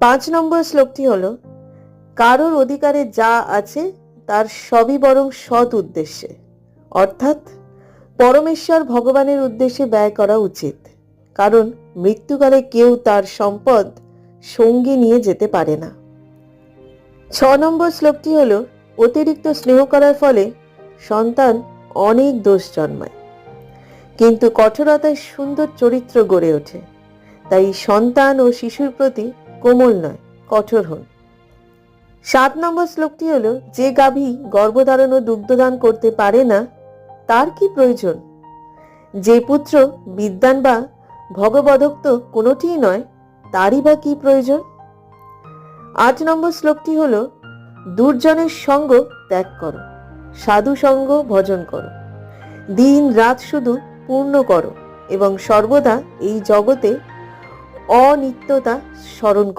পাঁচ নম্বর শ্লোকটি হল, কারোর অধিকারে যা আছে, তার সবই বরং সৎ উদ্দেশ্যে। অর্থাৎ, পরমেশ্বর ভগবানের উদ্দেশ্যে ব্যয় করা উচিত। কারণ, মৃত্যুকালে কেউ তার সম্পদ সঙ্গে নিয়ে যেতে পারে না। ছ নম্বর শ্লোকটি হল, অতিরিক্ত স্নেহ করার ফলে সন্তান অনেক দোষ জন্মায়। কিন্তু কঠোরতায় সুন্দর চরিত্র গড়ে ওঠে। তাই সন্তান ও শিশুর প্রতি কোমল নয়, কঠোর হন। সাত নম্বর শ্লোকটি হলো, যে গাভী গর্ভধারণ ও দুগ্ধদান করতে পারে না, তার কি প্রয়োজন? যে পুত্র বিদ্যান বা ভগবদক্ত কোনোটিই নয়, তারই বা কি প্রয়োজন? আট নম্বর শ্লোকটি হল, দুর্জনের সঙ্গ ত্যাগ করো, সাধু সঙ্গ ভজন করো, দিন রাত শুধু পূর্ণ করো এবং সর্বদা এই জগতে অনিত্যতা স্মরণ করো।